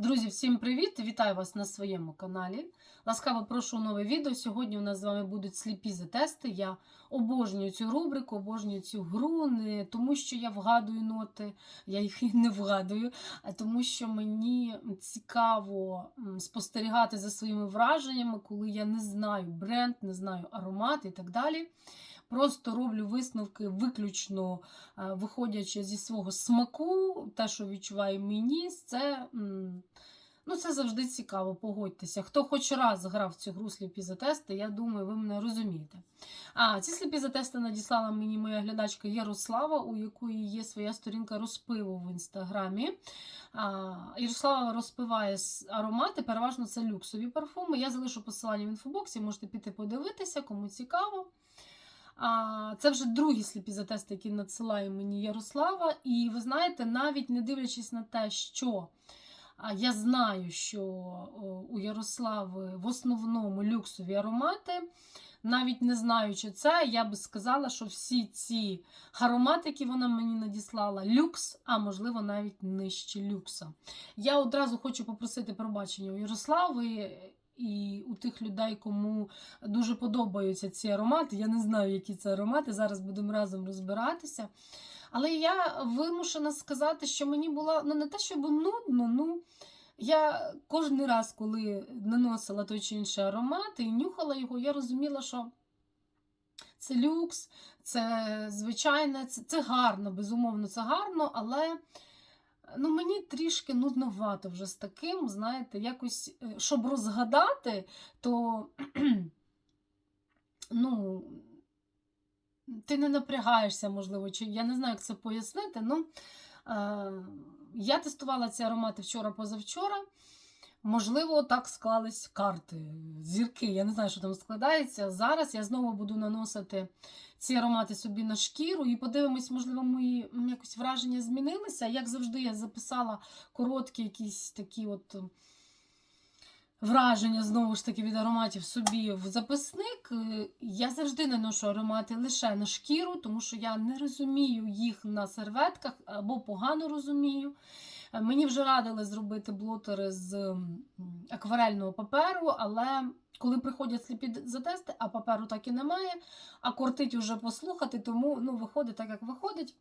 Друзі, всім привіт! Вітаю вас на своєму каналі. Ласкаво прошу нове відео. Сьогодні у нас з вами будуть сліпі тести. Я обожнюю цю рубрику, обожнюю цю гру, не тому що я вгадую ноти, я їх і не вгадую, а тому що мені цікаво спостерігати за своїми враженнями, коли я не знаю бренд, не знаю аромат і так далі. Просто роблю висновки виключно е, виходячи зі свого смаку, те, що відчуває мій ніс, це, ну, це завжди цікаво, погодьтеся. Хто хоч раз грав в цю гру сліпі затести, я думаю, ви мене розумієте. А ці сліпі затести надіслала мені моя глядачка Ярослава, у якої є своя сторінка розпиву в інстаграмі. А, Ярослава розпиває аромати, переважно це люксові парфуми. Я залишу посилання в інфобоксі, можете піти подивитися, кому цікаво. Це вже другі сліпі затести, які надсилає мені Ярослава. І ви знаєте, навіть не дивлячись на те, що я знаю, що у Ярослави в основному люксові аромати. Навіть не знаючи це, я би сказала, що всі ці аромати, які вона мені надіслала, люкс, а можливо навіть нижче люкса. Я одразу хочу попросити пробачення у Ярослави і у тих людей, кому дуже подобаються ці аромати. Я не знаю, які це аромати. Зараз будемо разом розбиратися. Але я вимушена сказати, що мені було ну, не те, щоб нудно, ну. Я кожен раз, коли наносила той чи інший аромат і нюхала його, я розуміла, що це люкс, це звичайне, це, це гарно, безумовно, це гарно, але ну, мені трішки нудновато вже з таким, знаєте, якось, е, щоб розгадати, то ну, ти не напрягаєшся, можливо, чи я не знаю, як це пояснити. Ну, е, я тестувала ці аромати вчора-позавчора. Можливо, так склались карти, зірки. Я не знаю, що там складається. Зараз я знову буду наносити ці аромати собі на шкіру і подивимось, можливо, мої якось враження змінилися. Як завжди, я записала короткі якісь такі от враження знову ж таки від ароматів собі в записник. Е, Я завжди наношу аромати лише на шкіру, тому що я не розумію їх на серветках або погано розумію. Мені вже радили зробити блотери з акварельного паперу, але коли приходять сліпі затести, а паперу так і немає, а кортить уже послухати, тому ну, виходить так, як виходить.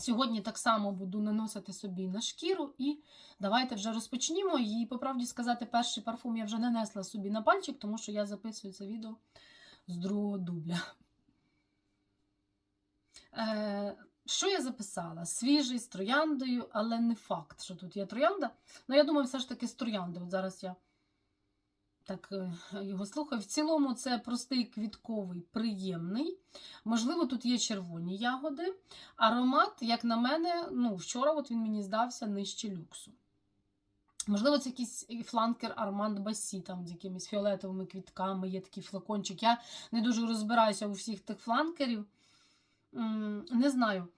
Сьогодні так само буду наносити собі на шкіру, і давайте вже розпочнімо. І по правді сказати, перший парфум я вже нанесла собі на пальчик, тому що я записую це відео з другого дубля. Е, що я записала? Свіжий з трояндою, але не факт, що тут є троянда. Ну, я думаю, все ж таки з троянди. От зараз я так е, його слухаю. В цілому це простий квітковий, приємний. Можливо, тут є червоні ягоди. Аромат, як на мене, ну, вчора от він мені здався нижче люксу. Можливо, це якийсь фланкер Арманд Басі, там з якимись фіолетовими квітками, є такий флакончик. Я не дуже розбираюся у всіх тих фланкерів. Не знаю.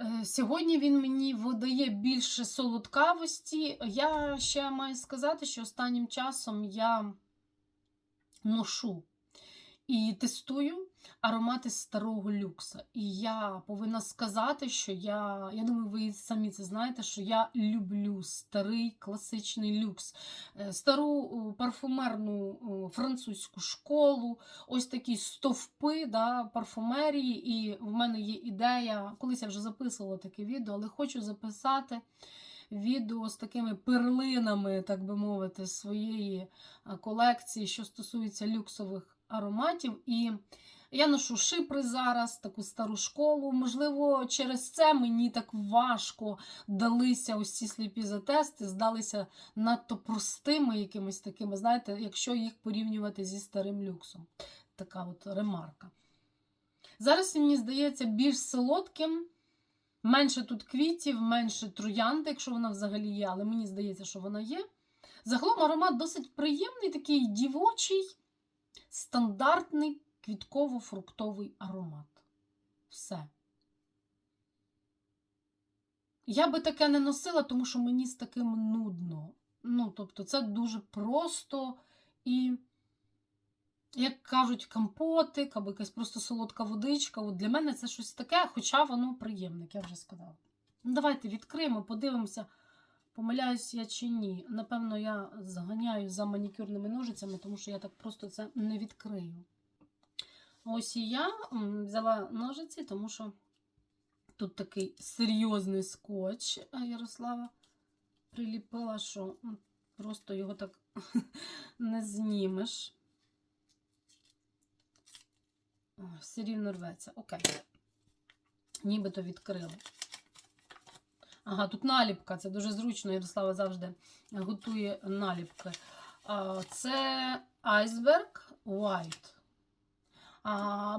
Е, Сьогодні він мені видає більше солодкавості. Я ще маю сказати, що останнім часом я ношу і тестую аромати старого люкса. І я повинна сказати, що я, я думаю, ви самі це знаєте, що я люблю старий класичний люкс, Е, стару парфумерну французьку школу, ось такі стовпи да, парфумерії. І в мене є ідея, колись я вже записувала таке відео, але хочу записати. Відео з такими перлинами, так би мовити, своєї колекції, що стосується люксових ароматів. І я ношу шипри зараз, таку стару школу. Можливо, через це мені так важко далися ось ці сліпі затести, здалися надто простими якимись такими, знаєте, якщо їх порівнювати зі старим люксом. Така от ремарка. Зараз мені здається більш солодким. Менше тут квітів, менше троянди, якщо вона взагалі є, але мені здається, що вона є. Загалом аромат досить приємний, такий дівочий, стандартний квітково-фруктовий аромат. Все. Я би таке не носила, тому що мені з таким нудно. Ну, тобто, це дуже просто і, як кажуть, компотик або якась просто солодка водичка. От для мене це щось таке, хоча воно приємне, як я вже сказала. Ну, давайте відкриємо, подивимося Помиляюсь я чи ні. Напевно, я зганяю за манікюрними ножицями, тому що я так просто це не відкрию. Ось і я взяла ножиці, тому що тут такий серйозний скотч а, Ярослава приліпила, що просто його так не знімеш. Ой, Все рівно рветься. Окей. Нібито відкрили. Ага, тут наліпка. Це дуже зручно. Ярослава завжди готує наліпки. Це Iceberg White.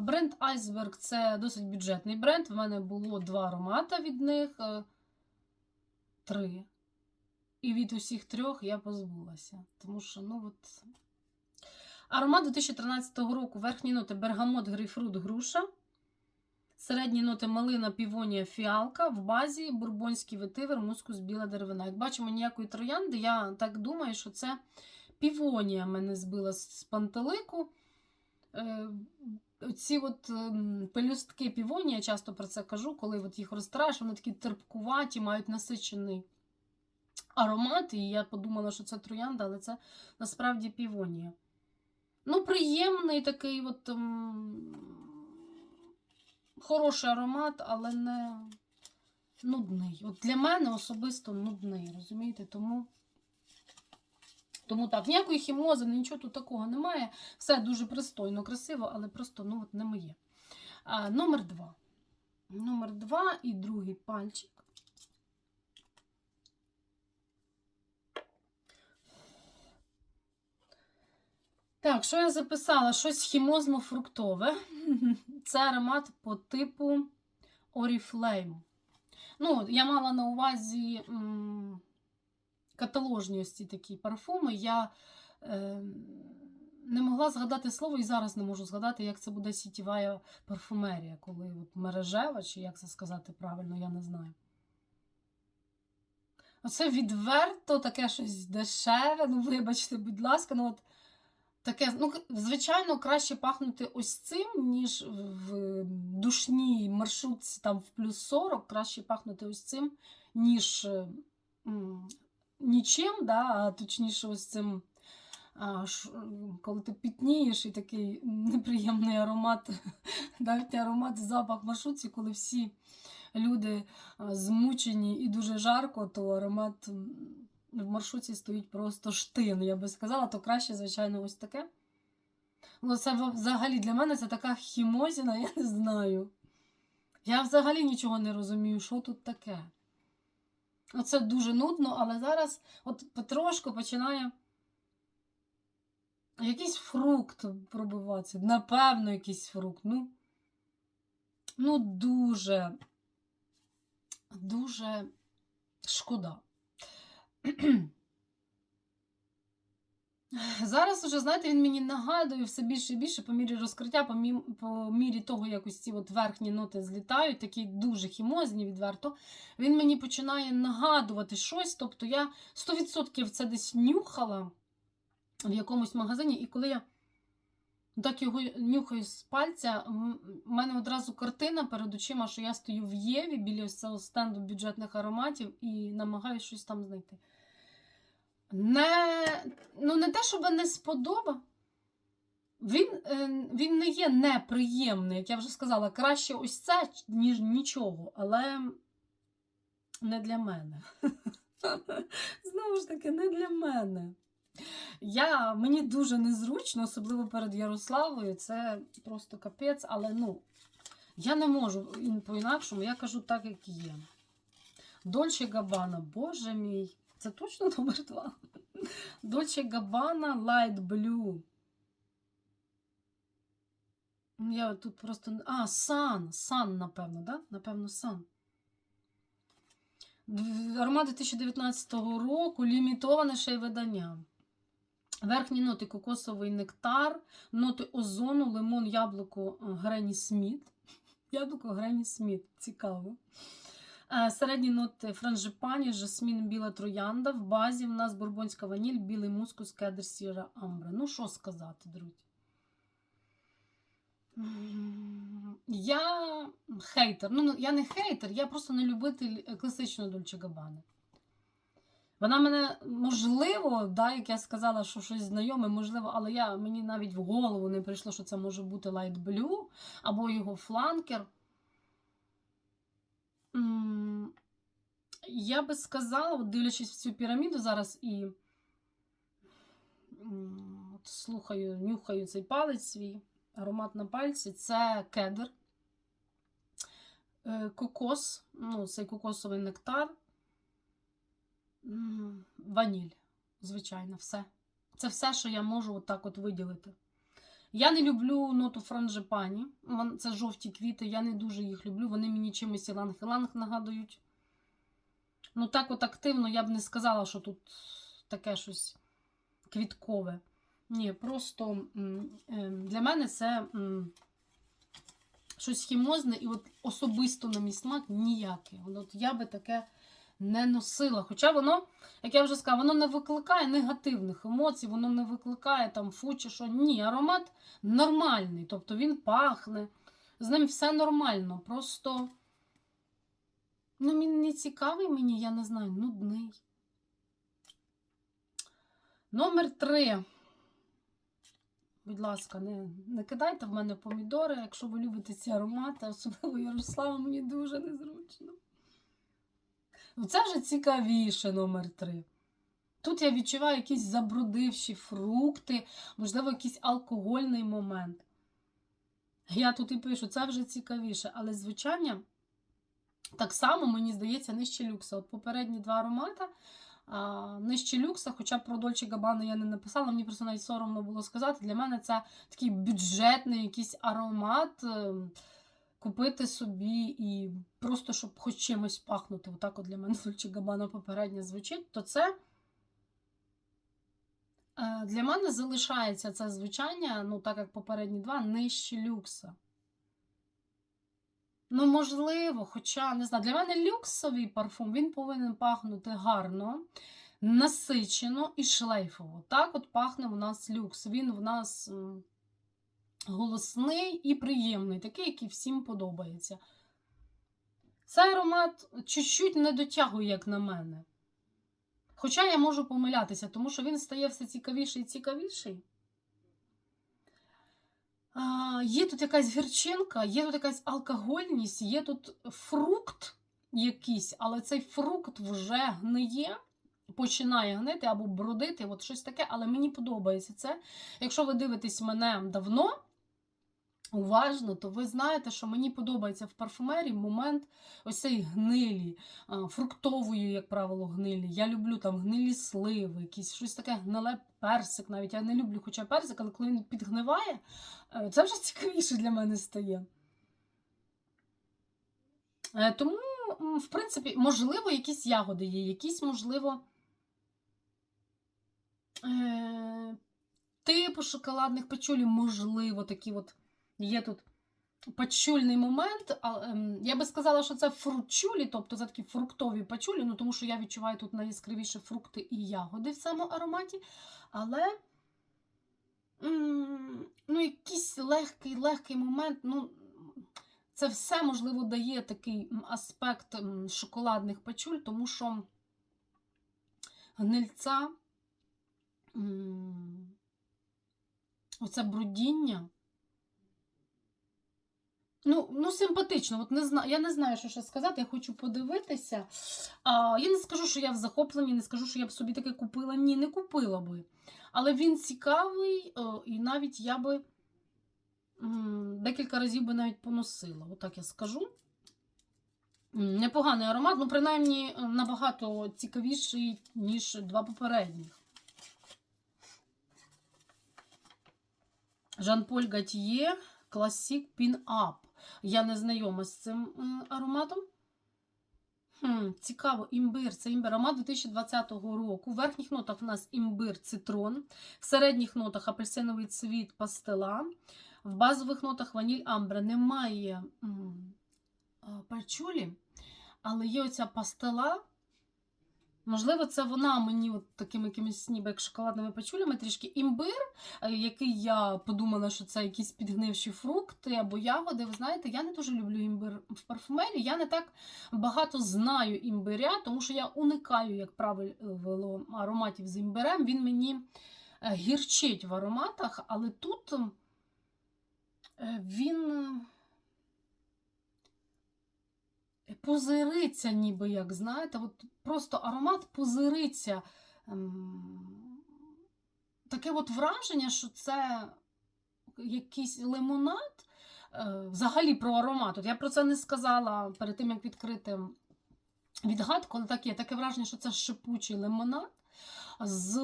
Бренд Iceberg це досить бюджетний бренд. В мене було два аромата від них. е, Три. І від усіх трьох я позбулася. Тому що, ну от. Аромат 2013 року. Верхні ноти бергамот, грейпфрут, груша. Середні ноти малина, півонія, фіалка. В базі бурбонський ветивер, мускус, біла деревина. Як бачимо, ніякої троянди. Я так думаю, що це півонія мене збила з пантелику. Е, Ці от ем, пелюстки півонії, я часто про це кажу, коли от їх розтираєш, вони такі терпкуваті, мають насичений аромат. І я подумала, що це троянда, але це насправді півонія. Ну, приємний такий от. ем, Хороший аромат, але не нудний. От для мене особисто нудний, розумієте? Тому, тому так, ніякої хімози, нічого тут такого немає. Все дуже пристойно, красиво, але просто ну, от не моє. А, номер два. Номер два і другий пальчик. Так, що я записала? Щось хімозно-фруктове. Це аромат по типу Oriflame. Ну, я мала на увазі м, каталожні такі парфуми. Я е, не могла згадати слово і зараз не можу згадати, як це буде сітєва парфумерія, коли от мережева, чи як це сказати правильно, я не знаю. Оце відверто таке щось дешеве. Ну, вибачте, будь ласка, ну от таке, ну, звичайно, краще пахнути ось цим, ніж в душній маршрутці там в плюс 40, краще пахнути ось цим, ніж нічим, да, а точніше, ось цим. А, ш- коли ти пітнієш і такий неприємний аромат, навіть аромат, запах маршрутці, коли всі люди змучені і дуже жарко, то аромат в маршрутці стоїть просто штин, я би сказала, то краще, звичайно, ось таке. Ну, це взагалі для мене це така хімозіна, я не знаю. Я взагалі нічого не розумію, що тут таке. Оце дуже нудно, але зараз от потрошку починає якийсь фрукт пробиватися. Напевно, якийсь фрукт. Ну, ну дуже, дуже шкода. Зараз уже, знаєте, він мені нагадує все більше і більше по мірі розкриття, по, мі... по мірі того, як ось ці от верхні ноти злітають, такі дуже хімозні відверто. Він мені починає нагадувати щось. Тобто я 100% це десь нюхала в якомусь магазині, і коли я так його нюхаю з пальця, в мене одразу картина перед очима, що я стою в Єві біля ось цього стенду бюджетних ароматів і намагаюся щось там знайти. Не, ну не те, щоб не сподобав. Він, е, він не є неприємний, як я вже сказала, краще ось це, ніж нічого, але не для мене. Знову ж таки, не для мене. Я, мені дуже незручно, особливо перед Ярославою. Це просто капець, але ну, я не можу по-інакшому, я кажу так, як є. Дольче Габана, боже мій, це точно номер два. Дольче Габана Light Blue. Я тут просто. А, Сан. Сан, напевно, да? Напевно, Сан. Аромат 2019 року, лімітоване ще й видання. Верхні ноти кокосовий нектар, ноти озону, лимон, яблуко е, Грені Сміт. Яблуко Грені Сміт. Цікаво. Е, Середні ноти франжипані, жасмін, біла троянда. В базі в нас бурбонська ваніль, білий мускус, кедр, сіра амбра. Ну, що сказати, друзі? Я хейтер. Ну, я не хейтер, я просто не любитель класичної Дольче Габани. Вона мене, можливо, да, як я сказала, що щось знайоме, можливо, але я, мені навіть в голову не прийшло, що це може бути Light Blue або його фланкер. Я би сказала, дивлячись в цю піраміду зараз і от слухаю, нюхаю цей палець свій, аромат на пальці, це кедр, е, кокос, ну, цей кокосовий нектар. Ваніль, звичайно, все. Це все, що я можу отак от виділити. Я не люблю ноту франжипані. Це жовті квіти, я не дуже їх люблю. Вони мені чимось іланг-іланг нагадують. Ну, так от активно я б не сказала, що тут таке щось квіткове. Ні, просто е, для мене це щось хімозне, і от особисто на мій смак ніяке. От я би таке не носила. Хоча воно, як я вже сказала, воно не викликає негативних емоцій, воно не викликає там фу чи що. Ні, аромат нормальний. Тобто він пахне, з ним все нормально. Просто ну, він не цікавий мені, я не знаю, нудний. Номер три. Будь ласка, не, не кидайте в мене помідори, якщо ви любите ці аромати, особливо Ярослава, мені дуже незручно. Ну, Це вже цікавіше номер три. Тут я відчуваю якісь забрудивші фрукти, можливо, якийсь алкогольний момент. Я тут і пишу, це вже цікавіше, але звучання так само, мені здається, нижче люкса. От попередні два аромата а, нижче люкса, хоча про Дольче Габану я не написала, мені просто навіть соромно було сказати. Для мене це такий бюджетний якийсь аромат. Купити собі і просто щоб хоч чимось пахнути. Отак от для мене Дольче Габана попереднє звучить, то це е, для мене залишається це звучання, ну так як попередні два, нижче люкса. Ну, можливо, хоча не знаю, для мене люксовий парфум він повинен пахнути гарно, насичено і шлейфово. Так от пахне у нас люкс. Він в нас голосний і приємний, такий, який всім подобається. Цей аромат чуть-чуть не дотягує, як на мене. Хоча я можу помилятися, тому що він стає все цікавіший і цікавіший. А, Є тут якась гірчинка, є тут якась алкогольність, є тут фрукт якийсь, але цей фрукт вже гниє, починає гнити або бродити, от щось таке, але мені подобається це. Якщо ви дивитесь мене давно, уважно, то ви знаєте, що мені подобається в парфумерії момент ось цієї гнилі, фруктової, як правило, гнилі. Я люблю там гнилі сливи, якісь щось таке гниле персик. Навіть я не люблю, хоча персик, але коли він підгниває, е, це вже цікавіше для мене стає. Е, Тому, в принципі, можливо, якісь ягоди є, якісь, можливо, е, типу шоколадних печулів, можливо, такі от є тут пачульний момент. А, ем, я би сказала, що це фручулі, тобто це такі фруктові пачулі, ну тому що я відчуваю тут найяскравіше фрукти і ягоди в цьому ароматі. Але ну, якийсь легкий, легкий момент. ну, Це все, можливо, дає такий аспект шоколадних пачуль, тому що гнильця, оце брудіння. Ну, ну симпатично. От не зна... Я не знаю, що ще сказати, я хочу подивитися. А, я не скажу, що я в захопленні, не скажу, що я б собі таке купила. Ні, не купила би. Але він цікавий, о, і навіть я би декілька разів би навіть поносила. Отак я скажу. Непоганий аромат, ну, принаймні, е, набагато цікавіший, ніж два попередніх. Жан-Поль Гатьє Класік Пін-Ап. Я не знайома з цим ароматом. Хм, цікаво, імбир. Це імбир. Аромат 2020 року. В верхніх нотах в нас імбир, цитрон, в середніх нотах апельсиновий цвіт, пастила, в базових нотах ваніль амбра. Немає м, -м, пальчулі, але є оця пастила. Можливо, це вона мені от такими якимись ніби як шоколадними пачулями трішки імбир, е, який я подумала, що це якісь підгнивші фрукти або ягоди. Ви знаєте, я не дуже люблю імбир в парфумерії. Я не так багато знаю імбиря, тому що я уникаю, як правило, ароматів з імбирем. Він мені е, гірчить в ароматах, але тут е, він. Пузириться, ніби як, знаєте, от просто аромат пузириться. Ем, Таке от враження, що це якийсь лимонад. Е, Взагалі про аромат. От я про це не сказала перед тим, як відкрити відгадку, але так є таке враження, що це шипучий лимонад з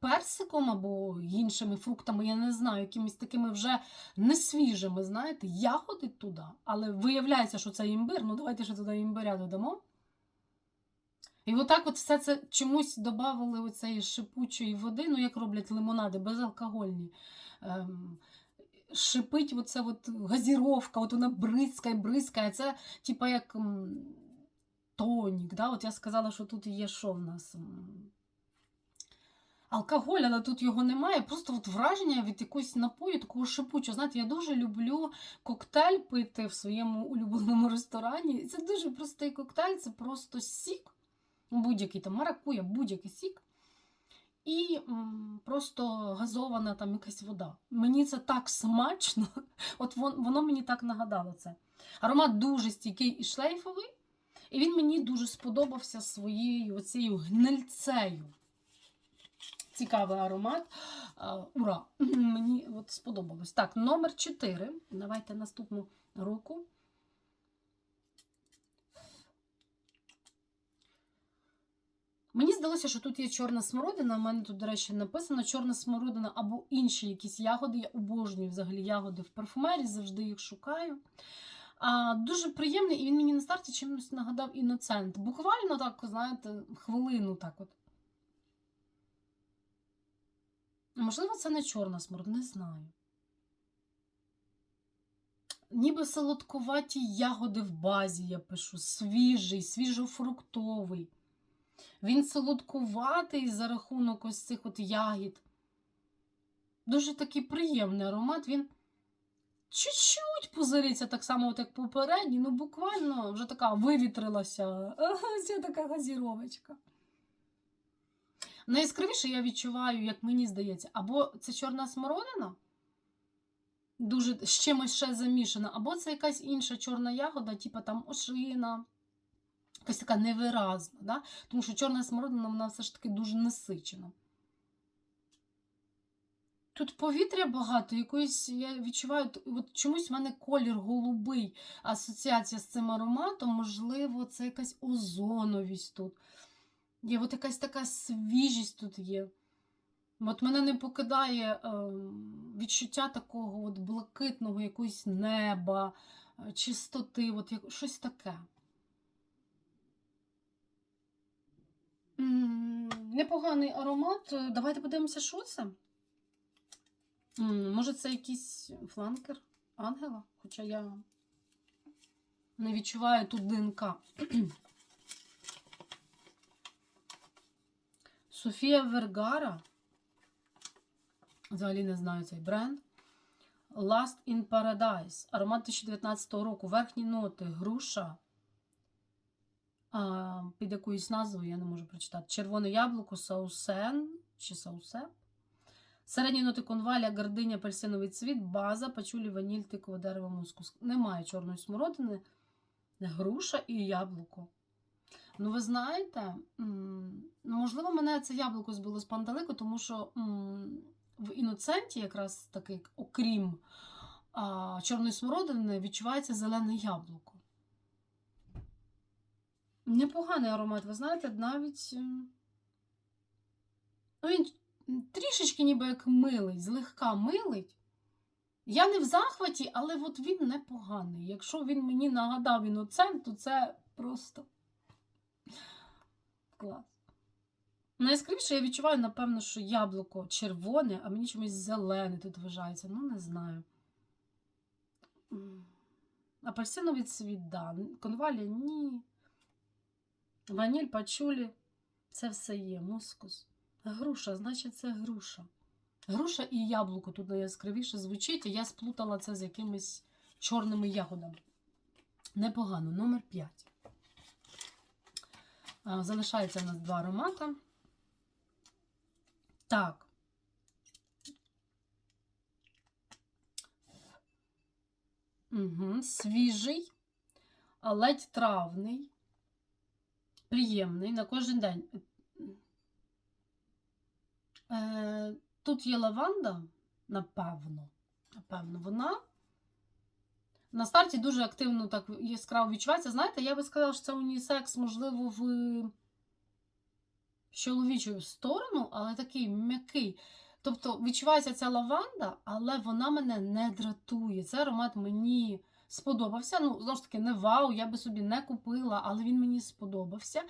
персиком або іншими фруктами, я не знаю, якимись такими вже несвіжими, знаєте, ягоди туди. Але виявляється, що це імбир. Ну, давайте ще туди імбиря додамо. І отак от все це чомусь додали оцеї шипучої води, ну як роблять лимонади безалкогольні. Ем, шипить оце от газіровка, от вона бризкає, бризкає. Це типа як тонік. Да? От я сказала, що тут є що в нас? Алкоголь, але тут його немає. Просто от враження від якогось напою, такого шипучого. Знаєте, я дуже люблю коктейль пити в своєму улюбленому ресторані. Це дуже простий коктейль, це просто сік, будь-який там маракуя, будь-який сік. І просто газована там якась вода. Мені це так смачно. От воно мені так нагадало це. Аромат дуже стійкий і шлейфовий, і він мені дуже сподобався своєю оцією гнильцею. Цікавий аромат. Ура! Мені от сподобалось. Так, номер 4. Давайте наступну руку. Мені здалося, що тут є чорна смородина. У мене тут, до речі, написано чорна смородина або інші якісь ягоди. Я обожнюю взагалі ягоди в парфумерії, завжди їх шукаю. А, Дуже приємний, і він мені на старті чимось нагадав іноцент. Буквально так, знаєте, хвилину так от. Можливо, це не чорна смородина, не знаю. Ніби солодкуваті ягоди в базі, я пишу, свіжий, свіжофруктовий. Він солодкуватий за рахунок ось цих от ягід. Дуже такий приємний аромат. Він чуть-чуть пузириться, так само, от як попередній, ну буквально вже така вивітрилася. Ага, Це така газіровочка. Найяскравіше я відчуваю, як мені здається, або це чорна смородина, дуже з чимось ще замішана, або це якась інша чорна ягода, типу там ошина, якась така невиразна. Да? Тому що чорна смородина вона все ж таки дуже насичена. Тут повітря багато, якоїсь, я відчуваю, от чомусь в мене колір голубий, асоціація з цим ароматом, можливо, це якась озоновість тут. Є от якась така свіжість тут є. От мене не покидає е, відчуття такого от блакитного якогось неба, е, чистоти, от як, щось таке. Непоганий аромат. Е, Давайте подивимося, що це. Може, це якийсь фланкер ангела? Хоча я не відчуваю тут ДНК. Софія Вергара. Взагалі не знаю цей бренд. Last in Paradise. Аромат 2019 року. Верхні ноти, груша. А, під якоюсь назвою я не можу прочитати. Червоне яблуко, саусен чи саусе. Середні ноти конваля, гардиня, апельсиновий цвіт, база, пачулі, ваніль, тикове дерево, мускус. Немає чорної смородини, груша і яблуко. Ну, ви знаєте, ну, можливо, мене це яблуко збило з пантелику, тому що в іноценті, якраз таки, окрім чорної смородини, відчувається зелене яблуко. Непоганий аромат, ви знаєте, навіть. Ну, він трішечки ніби як милить, злегка милить. Я не в захваті, але от він непоганий. Якщо він мені нагадав іноцент, то це просто. Клас. Найяскравіше я відчуваю, напевно, що яблуко червоне, а мені чомусь зелене тут вважається. Ну, не знаю. Апельсиновий цвіт, да. Конвалія ні. Ваніль, пачулі. Це все є мускус. Груша, значить, це груша. Груша і яблуко тут найяскравіше звучить, а я сплутала це з якимись чорними ягодами. Непогано, номер 5. Залишається у нас два аромата. Так. Угу. Свіжий, ледь травний, приємний на кожен день. Е, Тут є лаванда, напевно. Напевно, вона на старті дуже активно так яскраво відчувається. Знаєте, я би сказала, що це унісекс, можливо, в чоловічу сторону, але такий м'який. Тобто відчувається ця лаванда, але вона мене не дратує. Цей аромат мені сподобався. Ну, знову ж таки, не вау, я би собі не купила, але він мені сподобався.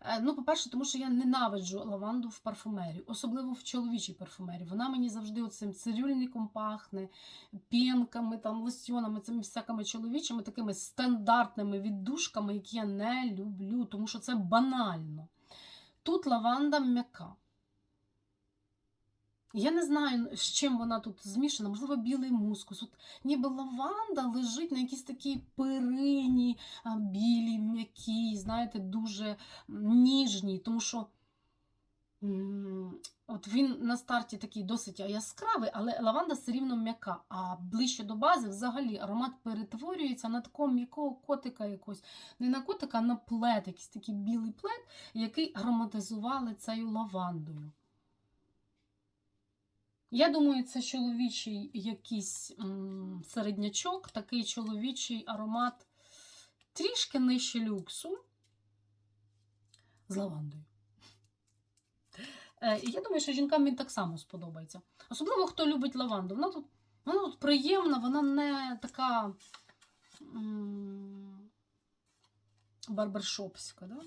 Е, Ну, по-перше, тому що я ненавиджу лаванду в парфумерії, особливо в чоловічій парфумерії. Вона мені завжди оцим цирюльником пахне, пінками, там, лосьйонами, цими всякими чоловічими, такими стандартними віддушками, які я не люблю, тому що це банально. Тут лаванда м'яка. Я не знаю, з чим вона тут змішана, можливо, білий мускус. От ніби лаванда лежить на якійсь такій перині, білій, м'якій, знаєте, дуже ніжній, тому що от він на старті такий досить яскравий, але лаванда все рівно м'яка. А ближче до бази взагалі аромат перетворюється на такого м'якого котика якогось. Не на котика, а на плед, якийсь такий білий плед, який ароматизували цією лавандою. Я думаю, це чоловічий якийсь м, середнячок, такий чоловічий аромат трішки нижче люксу з лавандою. Е, я думаю, що жінкам він так само сподобається. Особливо, хто любить лаванду. Вона тут, вона тут приємна, вона не така м, барбершопська. Да?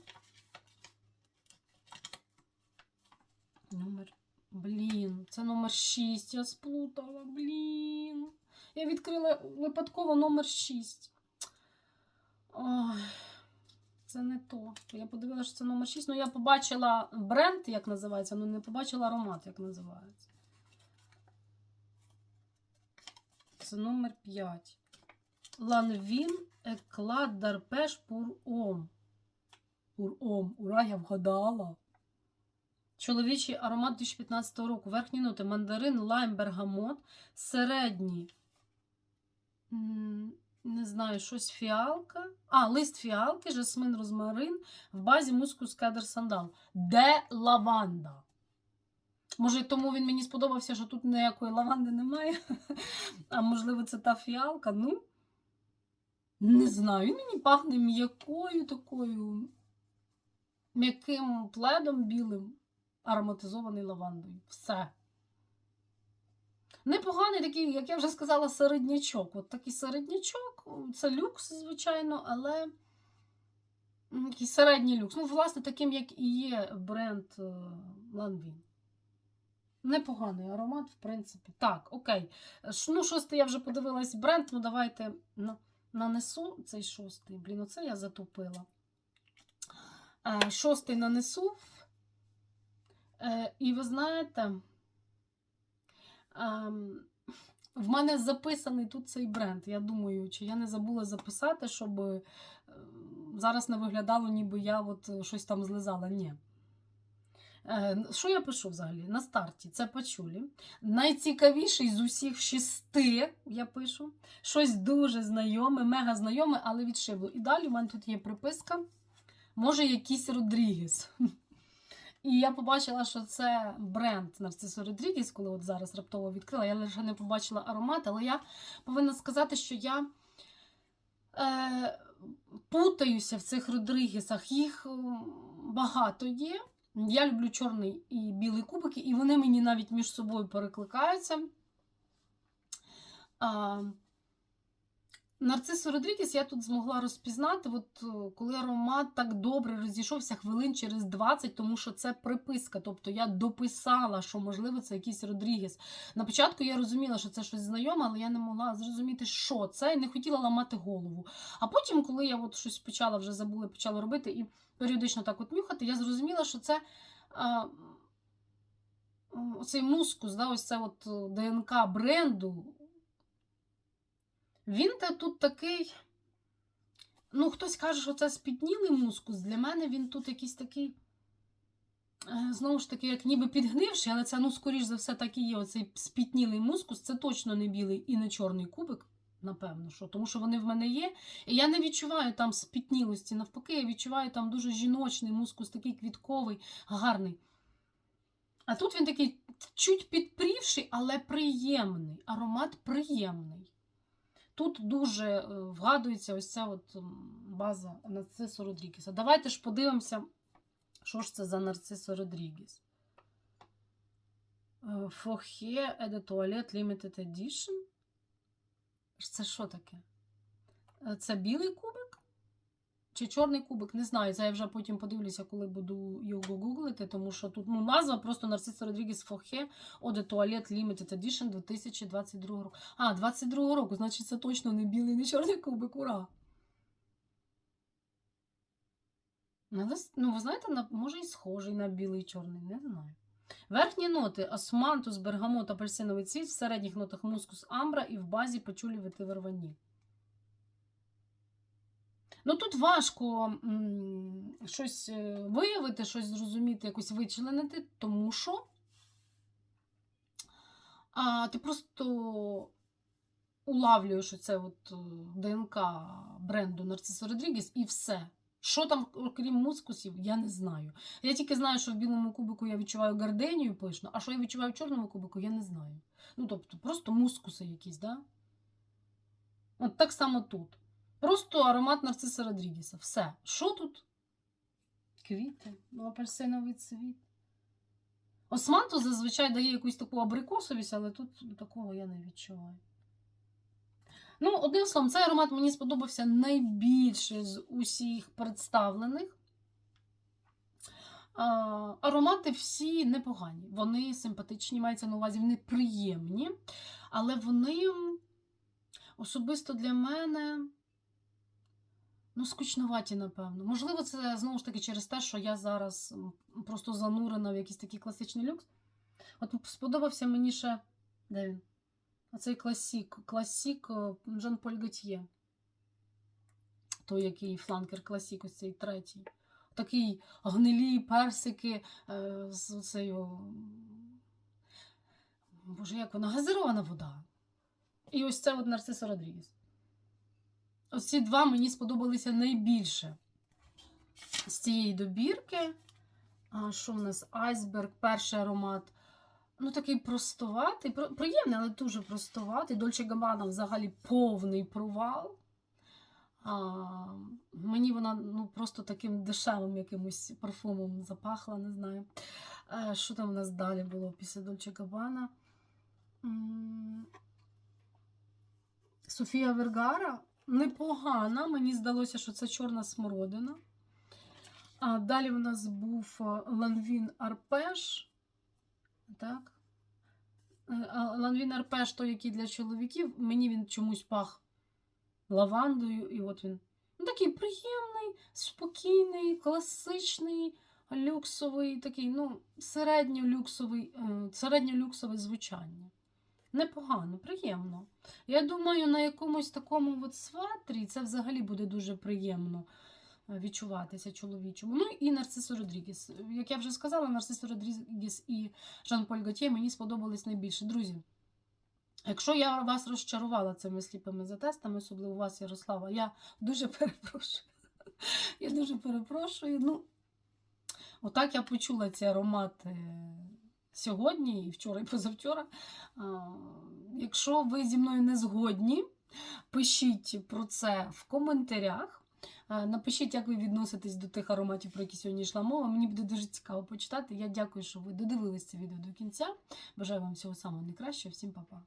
Номер Блін, це номер 6. Я сплутала, блін. Я відкрила випадково номер 6. Ой, це не то. Я подивилася, що це номер 6. Ну, я побачила бренд, як називається, але не побачила аромат, як називається. Це номер 5. Ланвін Еклад Дарпеш Пур Ом. Пур Ом. Ура, я вгадала. Чоловічий аромат 2015 року. Верхні ноти мандарин, лайм, бергамот, середні. Не знаю, щось фіалка. А, лист фіалки, жасмин, розмарин, в базі мускус, кедр, сандал. Де лаванда? Може, тому він мені сподобався, що тут ніякої лаванди немає. А можливо, це та фіалка. Ну, не знаю. Він мені пахне м'якою такою, м'яким пледом білим ароматизований лавандою. Все. Непоганий такий, як я вже сказала, середнячок. От такий середнячок, це люкс, звичайно, але м, такий середній люкс. Ну, власне, таким, як і є бренд Ланвін. Непоганий аромат, в принципі. Так, окей. Ну, шостий я вже подивилась бренд. Ну, давайте нанесу цей шостий. Блін, оце я затупила. Е, Шостий нанесу. Е, І ви знаєте, ем, в мене записаний тут цей бренд. Я думаю, чи я не забула записати, щоб е, зараз не виглядало, ніби я от е, щось там злизала. Ні. Що я пишу взагалі? На старті це пачулі. Найцікавіший з усіх шести я пишу. Щось дуже знайоме, мега знайоме, але відшибло. І далі в мене тут є приписка. Може, якийсь Родрігес. І я побачила, що це бренд Нарцисо Родрігес, коли от зараз раптово відкрила. Я лише не побачила аромат, але я повинна сказати, що я е, путаюся в цих Родрігесах. Їх багато є. Я люблю чорний і білий кубики, і вони мені навіть між собою перекликаються. Нарцису Родрігес я тут змогла розпізнати, от е, коли аромат так добре розійшовся хвилин через 20, тому що це приписка. Тобто я дописала, що можливо це якийсь Родрігес. На початку я розуміла, що це щось знайоме, але я не могла зрозуміти, що це, і не хотіла ламати голову. А потім, коли я от щось почала вже забула, почала робити, і періодично так от нюхати, я зрозуміла, що це а, оцей мускус, да, ось це от е, ДНК бренду. Він та тут такий. Ну, хтось каже, що це спітнілий мускус. Для мене він тут якийсь такий. е, Знову ж таки, як ніби підгнивший, але це, ну, скоріш за все, так і є. Оцей спітнілий мускус. Це точно не білий і не чорний кубик, напевно, що, тому що вони в мене є. І я не відчуваю там спітнілості. Навпаки, я відчуваю там дуже жіночний мускус, такий квітковий, гарний. А тут він такий чуть підпрівший, але приємний. Аромат приємний. Тут дуже е, вгадується ось ця от база Нарцису Родрігеса. Давайте ж подивимося, що ж це за Нарцисо Родрігес. Фохе Еде Туалет Limited Edition. Це що таке? Е, Це білий кубик? Чи чорний кубик? Не знаю. Це я вже потім подивлюся, коли буду його гуглити, тому що тут ну, назва просто Нарцисо Родрігес Фохе Оде Туалет Limited Edition 2022 року. А, 22 року, значить, це точно не білий, не чорний кубик, ура! Ну, ви знаєте, може і схожий на білий і чорний, не знаю. Верхні ноти османтус, бергамот, апельсиновий цвіт, в середніх нотах мускус амбра і в базі пачулі ветивер ваніль. Ну тут важко щось е, виявити, щось зрозуміти, якось вичленити, тому що а, ти просто улавлюєш оце от е, ДНК бренду Нарцисо Родрігес і все. Що там, окрім мускусів, я не знаю. Я тільки знаю, що в білому кубику я відчуваю гарденію пишно, а що я відчуваю в чорному кубику, я не знаю. Ну, тобто, просто мускуси якісь, да? От так само тут. Просто аромат Нарциса Родрігеса. Все. Що тут? Квіти, ну, апельсиновий цвіт. Османту зазвичай дає якусь таку абрикосовість, але тут такого я не відчуваю. Ну, одним словом, цей аромат мені сподобався найбільше з усіх представлених. А, аромати всі непогані. Вони симпатичні, мається на увазі, вони приємні, але вони особисто для мене. Ну, скучноваті, напевно. Можливо, це знову ж таки через те, що я зараз просто занурена в якийсь такий класичний люкс. От сподобався мені ще. Де він? Оцей класік. Класік е, Жан-Поль Готьє. Той, який фланкер класік, ось цей третій. Такий гнилі персики е, з цією. Боже, як вона? Газирована вода. І ось це от Нарцисо Родрігес. Ось ці два мені сподобалися найбільше з цієї добірки. А що в нас? Айсберг, перший аромат. Ну, такий простоватий, приємний, але дуже простоватий. Дольче Габана взагалі повний провал. А, мені вона ну, просто таким дешевим якимось парфумом запахла, не знаю. А, що там у нас далі було після Дольче Габана? Софія Вергара непогана. Мені здалося, що це чорна смородина. А далі в нас був е, Ланвін Арпеш. Так. Е, Ланвін Арпеш, той, який для чоловіків, мені він чомусь пах лавандою. І от він ну, такий приємний, спокійний, класичний, люксовий, такий, ну, середньолюксовий, е, середньолюксове звучання. Непогано, приємно. Я думаю, на якомусь такому от светрі це взагалі буде дуже приємно е, відчуватися чоловічому. Ну і Нарцисо Родрігес. Як я вже сказала, Нарцисо Родрігес і Жан-Поль Готьє мені сподобались найбільше. Друзі, якщо я вас розчарувала цими сліпими затестами, особливо вас, Ярослава, я дуже перепрошую. Я дуже перепрошую. Ну, отак я почула ці аромати сьогодні, і вчора, і позавчора. Якщо ви зі мною не згодні, пишіть про це в коментарях. Напишіть, як ви відноситесь до тих ароматів, про які сьогодні йшла мова. Мені буде дуже цікаво почитати. Я дякую, що ви додивились це відео до кінця. Бажаю вам всього самого найкращого. Всім па-па.